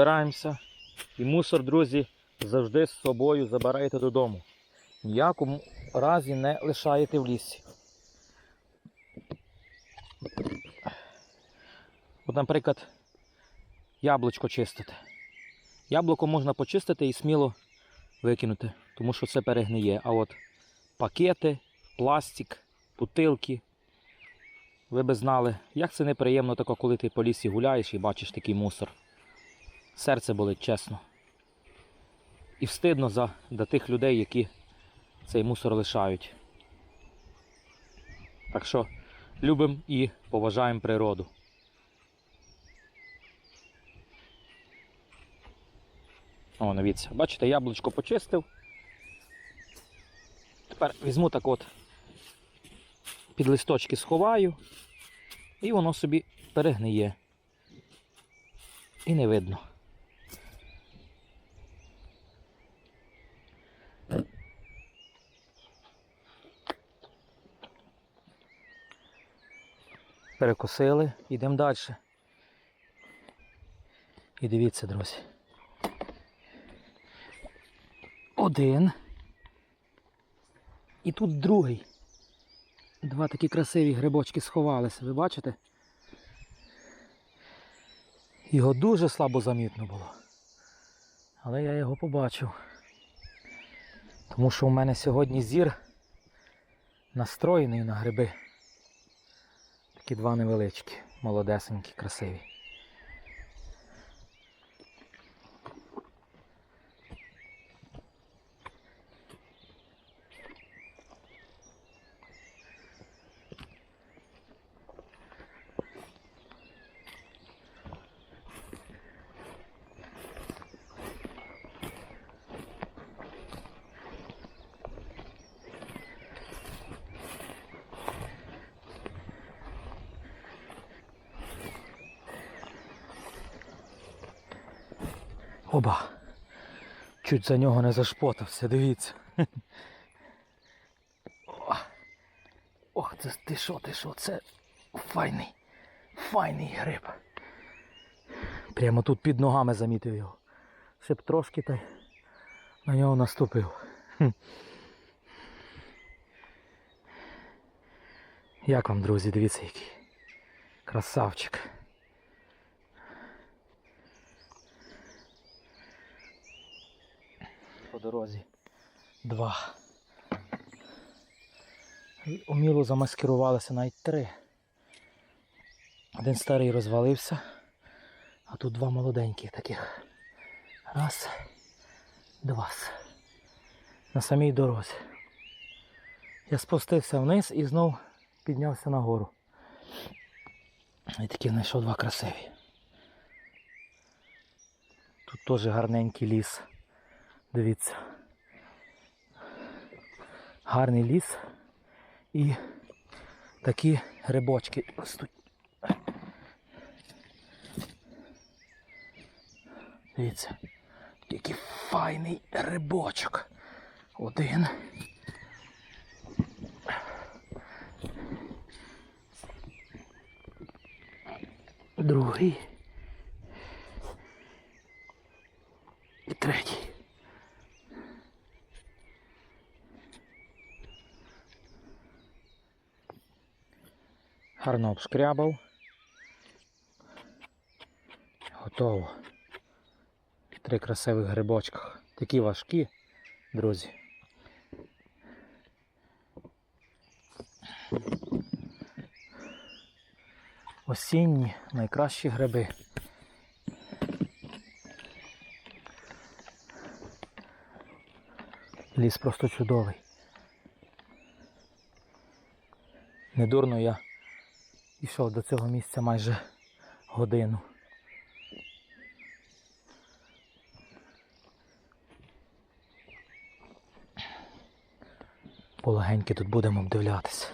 збираємося. І мусор, друзі, завжди з собою забирайте додому. Ніякому разі не лишаєте в лісі. От, наприклад, яблучко чистите. Яблуко можна почистити і сміло викинути, тому що це перегниє. А от пакети, пластик, бутилки. Ви би знали, як це неприємно тако, коли ти по лісі гуляєш і бачиш такий мусор. Серце болить, чесно. І встидно за, за тих людей, які цей мусор лишають. Так що любимо і поважаємо природу. О, дивіться, бачите, яблучко почистив. Тепер візьму так от під листочки сховаю, і воно собі перегниє. І не видно. Перекусили, йдемо далі. І дивіться, друзі. Один. І тут другий. Два такі красиві грибочки сховалися, ви бачите? Його дуже слабо замітно було. Але я його побачив. Тому що у мене сьогодні зір настроєний на гриби. Такі два невеличкі, молодесенькі, красиві. Оба. Чуть за нього не зашпотався, дивіться. Ох, це ти що, ти що, це файний, файний гриб. Прямо тут під ногами замітив його. Ще б трошки та на нього наступив. Як вам, друзі, дивіться який. Красавчик. Дорозі. Два. Уміло замаскирувалися навіть три. Один старий розвалився, а тут два молоденьких таких. Раз, два. На самій дорозі. Я спустився вниз і знов піднявся нагору. І таки знайшов два красиві. Тут теж гарненький ліс. Дивіться. Гарний ліс і такі грибочки ростуть. Дивіться, який файний грибочок. Один. Другий. І третій. Гарно обшкрябав. Готово. Три красивих грибочках. Такі важкі, друзі. Осінні найкращі гриби. Ліс просто чудовий. Недурно я йшов до цього місця майже годину. Полегеньки тут будемо обдивлятися.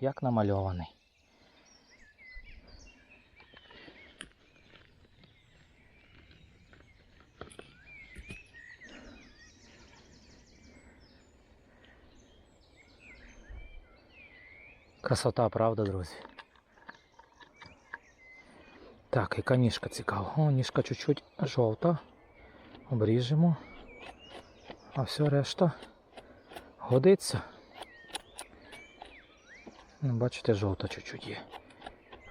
Як намальований. Красота, правда, друзі? Так, яка ніжка цікава. О, ніжка чуть-чуть жовта. Обріжемо. А все решта годиться. Ну, бачите, жовта чуть-чуть є.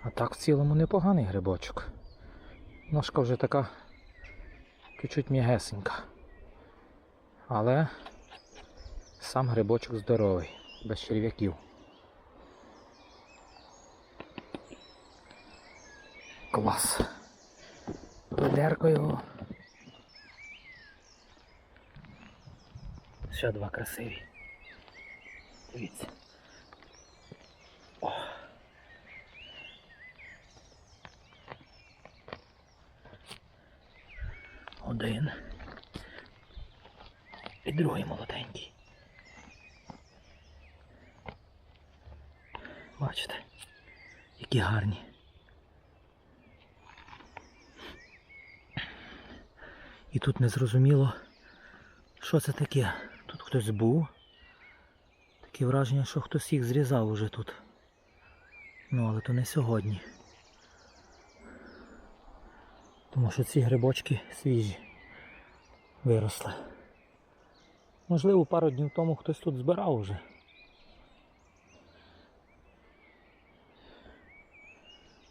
А так в цілому непоганий грибочок. Ножка вже така чуть-чуть м'ягесенька. Але сам грибочок здоровий, без черв'яків. Клас. Ведеркою. Ще два красиві. Дивіться. Один. І другий молоденький. Бачите, які гарні. І тут не зрозуміло, що це таке. Тут хтось був. Таке враження, що хтось їх зрізав уже тут. Ну, але то не сьогодні. Тому що ці грибочки свіжі виросли. Можливо, пару днів тому хтось тут збирав уже.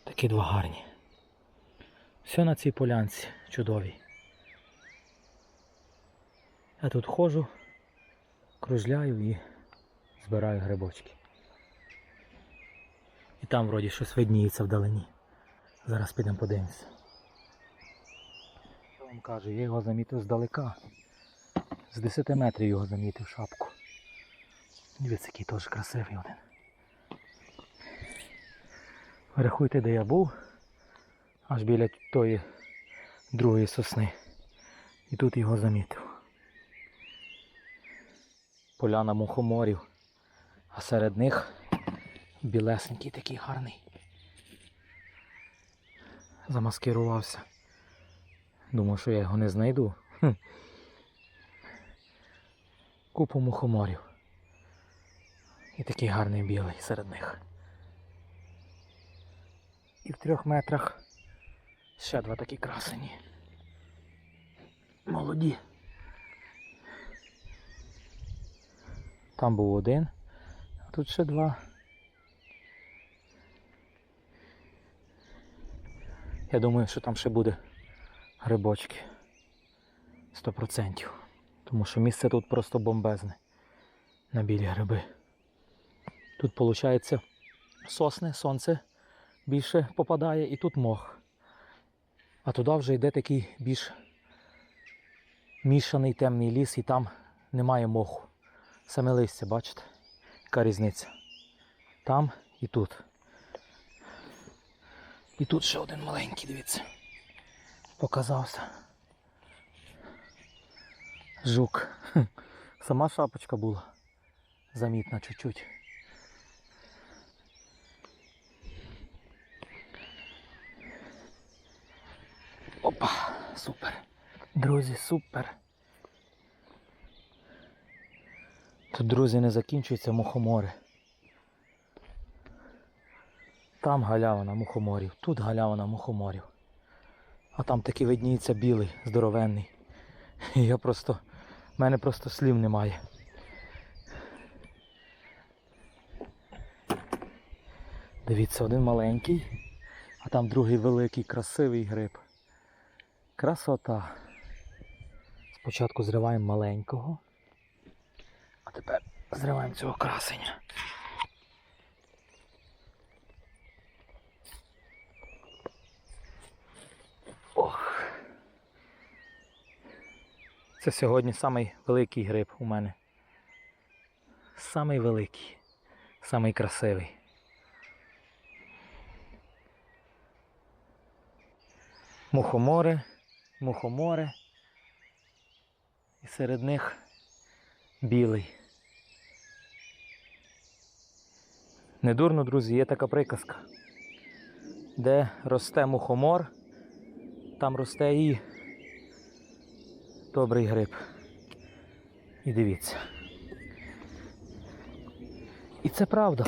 Такі два гарні. Все на цій полянці чудовій. Я тут ходжу, кружляю і збираю грибочки. І там вроді щось видніється вдалині. Зараз підемо подивимося. Що вам кажу, я його замітив здалека. З 10 метрів його замітив шапку. Дивіться, який теж красивий один. Рахуйте, де я був, аж біля тої другої сосни. І тут його замітив. Поляна мухоморів, а серед них білесенький такий гарний. Замаскирувався. Думав, що я його не знайду. Купу мухоморів. І такий гарний білий серед них. І в трьох метрах ще два такі красені. Молоді. Там був один, а тут ще два. Я думаю, що там ще буде грибочки. Сто процентів. Тому що місце тут просто бомбезне на білі гриби. Тут виходить сосни, сонце більше попадає і тут мох. А туди вже йде такий більш мішаний темний ліс і там немає моху. Саме листя, бачите? Яка різниця? Там і тут. І тут ще один маленький, дивіться. Показався. Жук. Сама шапочка була. Замітна чуть-чуть. Опа, супер. Друзі, супер. Тут, друзі, не закінчуються мухомори. Там галявина мухоморів, тут галявина мухоморів. А там таки видніється білий, здоровенний. І я просто... в мене просто слів немає. Дивіться, один маленький, а там другий великий, красивий гриб. Красота. Спочатку зриваємо маленького, тепер зриваємо цього красення. Ох. Це сьогодні самий великий гриб у мене. Самий великий, самий красивий. Мухомори, мухомори. І серед них білий. Недурно, друзі, є така приказка. Де росте мухомор, там росте і добрий гриб. І дивіться. І це правда.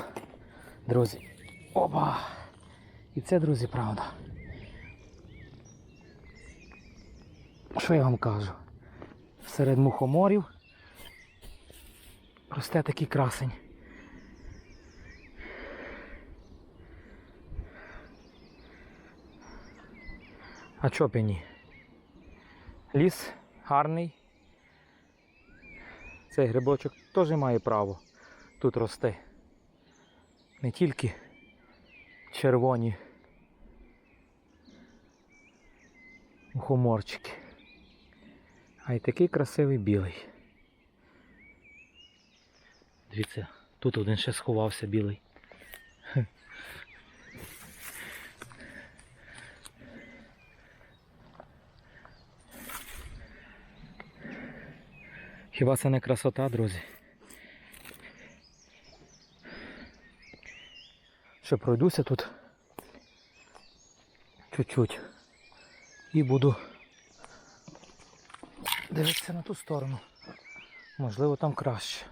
Друзі. Опа! І це, друзі, правда. Що я вам кажу? Серед мухоморів росте такий красень. А чо б і ні? Ліс гарний. Цей грибочок теж має право тут рости. Не тільки червоні мухоморчики, а й такий красивий білий. Дивіться, тут один ще сховався білий. Хіба це не красота, друзі? Ще пройдуся тут чуть-чуть і буду дивитися на ту сторону. Можливо там краще.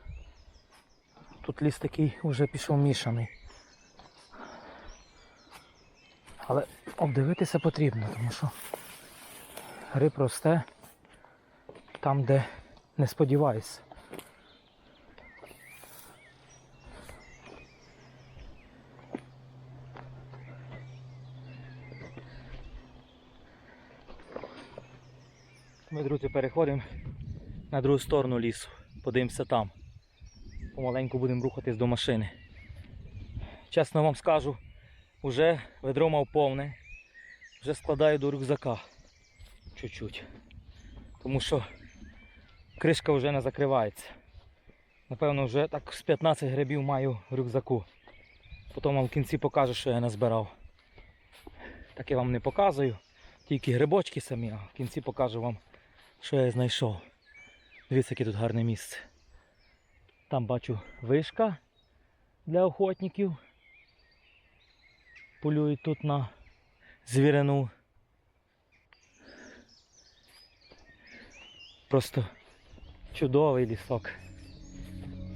Тут ліс такий вже пішов мішаний. Але обдивитися потрібно, тому що гриб росте там, де не сподіваюся. Ми, друзі, переходимо на другу сторону лісу. Подивимося там. Помаленьку будемо рухатись до машини. Чесно вам скажу, вже ведро мав повне, вже складаю до рюкзака чуть-чуть. Тому що кришка вже не закривається. Напевно, вже так з 15 грибів маю в рюкзаку. Потім вам в кінці покажу, що я назбирав. Так я вам не показую, тільки грибочки самі, а в кінці покажу вам, що я знайшов. Дивіться, яке тут гарне місце. Там бачу вишка для охотників. Полюють тут на звірину. Просто чудовий лісок.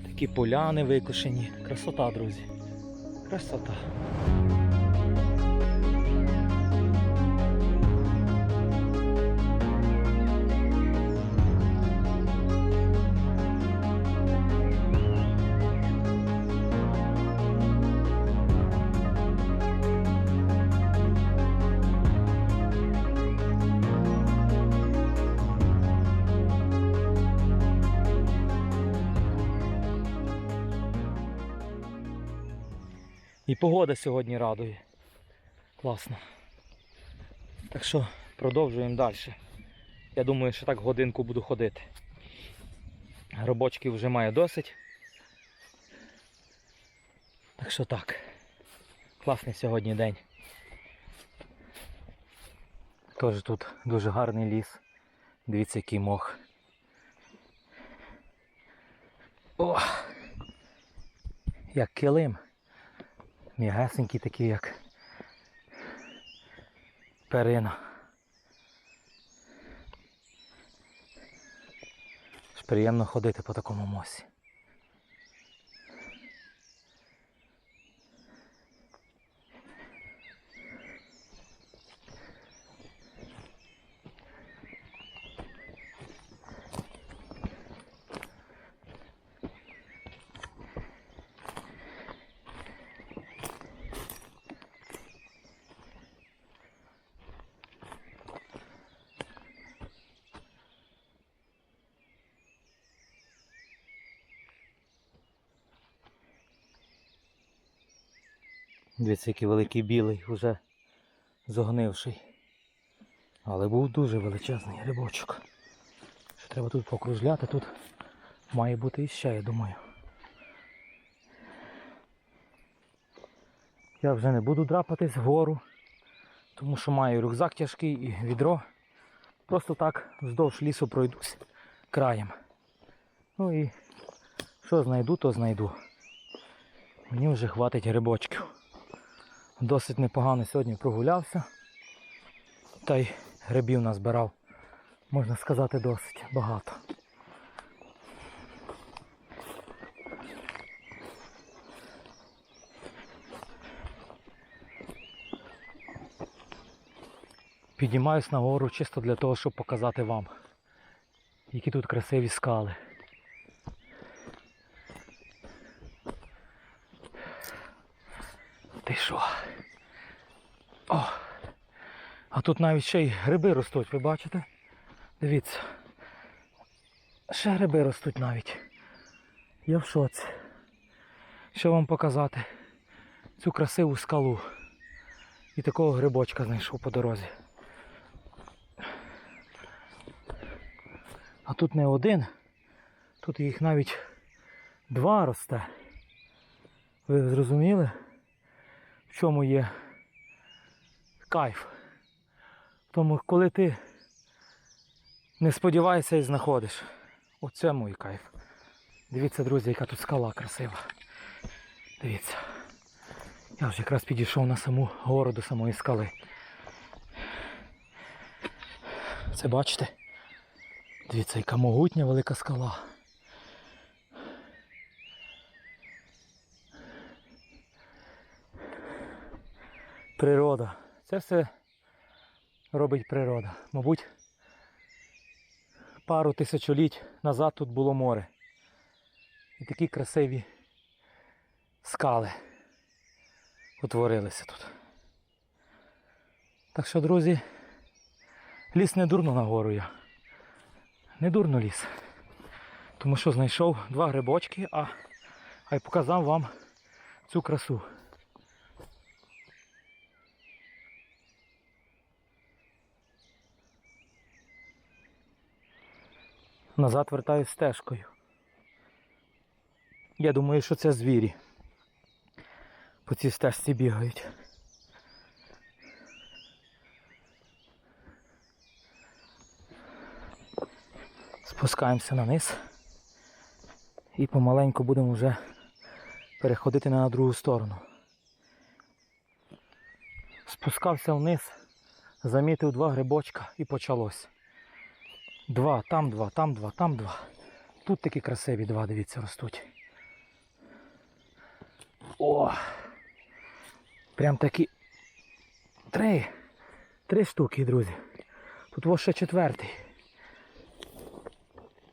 Такі поляни викошені. Красота, друзі. Красота. Погода сьогодні радує. Класно. Так що продовжуємо далі. Я думаю, що так годинку буду ходити. Гробочків вже має досить. Так що так. Класний сьогодні день. Теж тут дуже гарний ліс. Дивіться, який мох. О! Як килим. М'ягесенький такі як перина. Приємно ходити по такому мосі. Дивіться, який великий білий, уже зогнивший. Але був дуже величезний грибочок. Що треба тут покружляти, тут має бути іще, я думаю. Я вже не буду драпатись вгору, тому що маю рюкзак тяжкий і відро. Просто так вздовж лісу пройдусь краєм. Ну і що знайду, то знайду. Мені вже хватить грибочків досить непогано сьогодні прогулявся. Та й грибів назбирав, можна сказати, досить багато. Піднімаюсь нагору чисто для того, щоб показати вам, які тут красиві скали. Тут навіть ще й гриби ростуть, ви бачите? Дивіться. Ще гриби ростуть навіть. Я в шоці. Що вам показати? Цю красиву скалу. І такого грибочка знайшов по дорозі. А тут не один, тут їх навіть два росте. Ви зрозуміли? В чому є кайф? Тому, коли ти не сподіваєшся і знаходиш. Оце мій кайф. Дивіться, друзі, яка тут скала красива. Дивіться. Я вже якраз підійшов на саму гору до самої скали. Це бачите? Дивіться, яка могутня велика скала. Природа. Це все робить природа. Мабуть, пару тисячоліть назад тут було море. І такі красиві скали утворилися тут. Так що, друзі, ліс не дурно на гору я. Не дурно ліс. Тому що знайшов два грибочки, а, а й показав вам цю красу. Назад вертаюсь стежкою. Я думаю, що це звірі. По цій стежці бігають. Спускаємося на низ і помаленьку будемо вже переходити на другу сторону. Спускався вниз, замітив два грибочка і почалось. Два, там два, там два, там два. Тут такі красиві два, дивіться, ростуть. О! Прям такі три. Три штуки, друзі. Тут ось ще четвертий.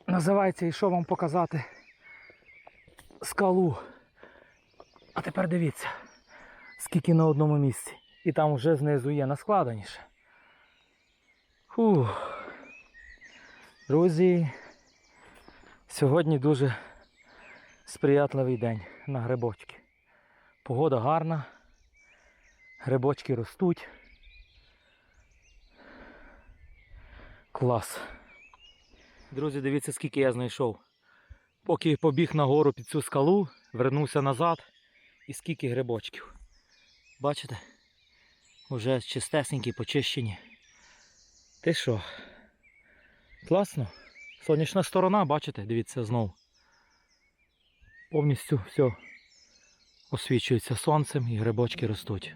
Називається і що вам показати скалу. А тепер дивіться, скільки на одному місці. І там вже знизу є наскладеніше. Фух. Друзі, сьогодні дуже сприятливий день на грибочки. Погода гарна, грибочки ростуть. Клас. Друзі, дивіться, скільки я знайшов. Поки побіг на гору під цю скалу, вернувся назад і скільки грибочків. Бачите? Уже чистесенькі, почищені. Ти що? Класно. Сонячна сторона, бачите, дивіться знову. Повністю все освічується сонцем і грибочки ростуть.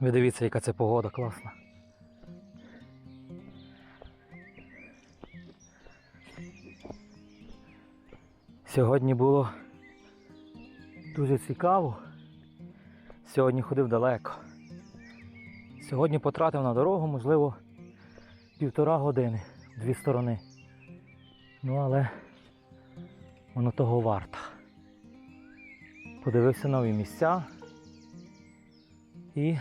Ви дивіться, яка це погода класна. Сьогодні було дуже цікаво. Сьогодні ходив далеко. Сьогодні потратив на дорогу, можливо, півтора години дві сторони. Ну але воно того варто. Подивився нові місця і,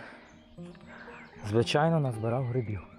звичайно, назбирав грибів.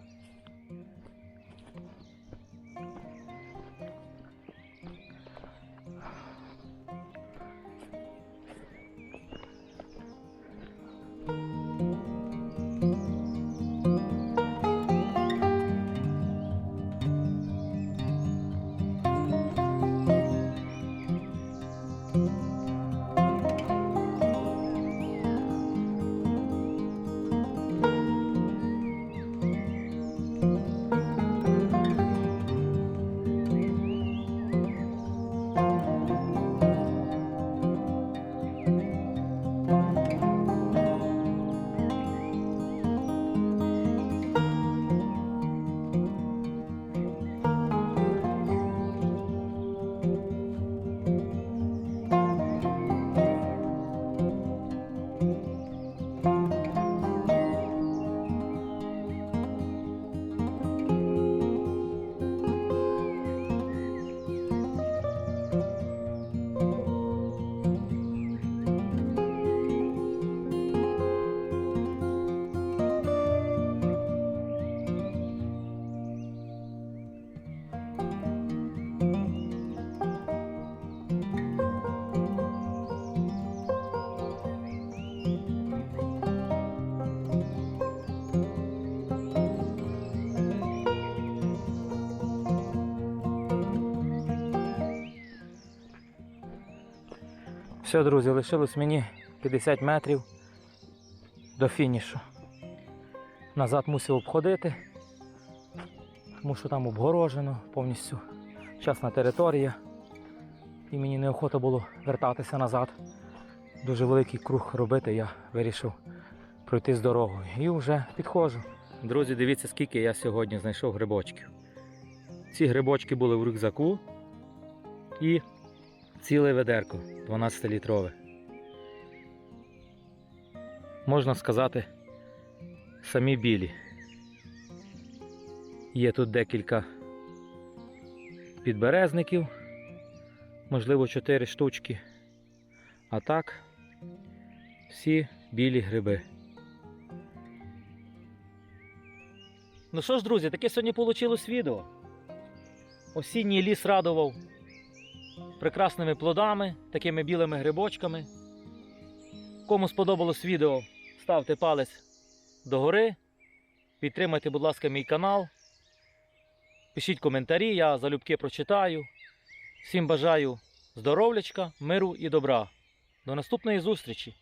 Все, друзі, лишилось мені 50 метрів до фінішу. Назад мусив обходити, тому що там обгорожено повністю частна територія. І мені неохота було вертатися назад. Дуже великий круг робити, я вирішив пройти з дорогою. І вже підходжу. Друзі, дивіться, скільки я сьогодні знайшов грибочків. Ці грибочки були в рюкзаку і ціле ведерко 12-літрове. Можна сказати, самі білі. Є тут декілька підберезників, можливо, 4 штучки. А так, всі білі гриби. Ну що ж, друзі, таке сьогодні вийшло відео. Осінній ліс радував прекрасними плодами, такими білими грибочками. Кому сподобалось відео, ставте палець догори. Підтримайте, будь ласка, мій канал. Пишіть коментарі, я залюбки прочитаю. Всім бажаю здоров'ячка, миру і добра. До наступної зустрічі!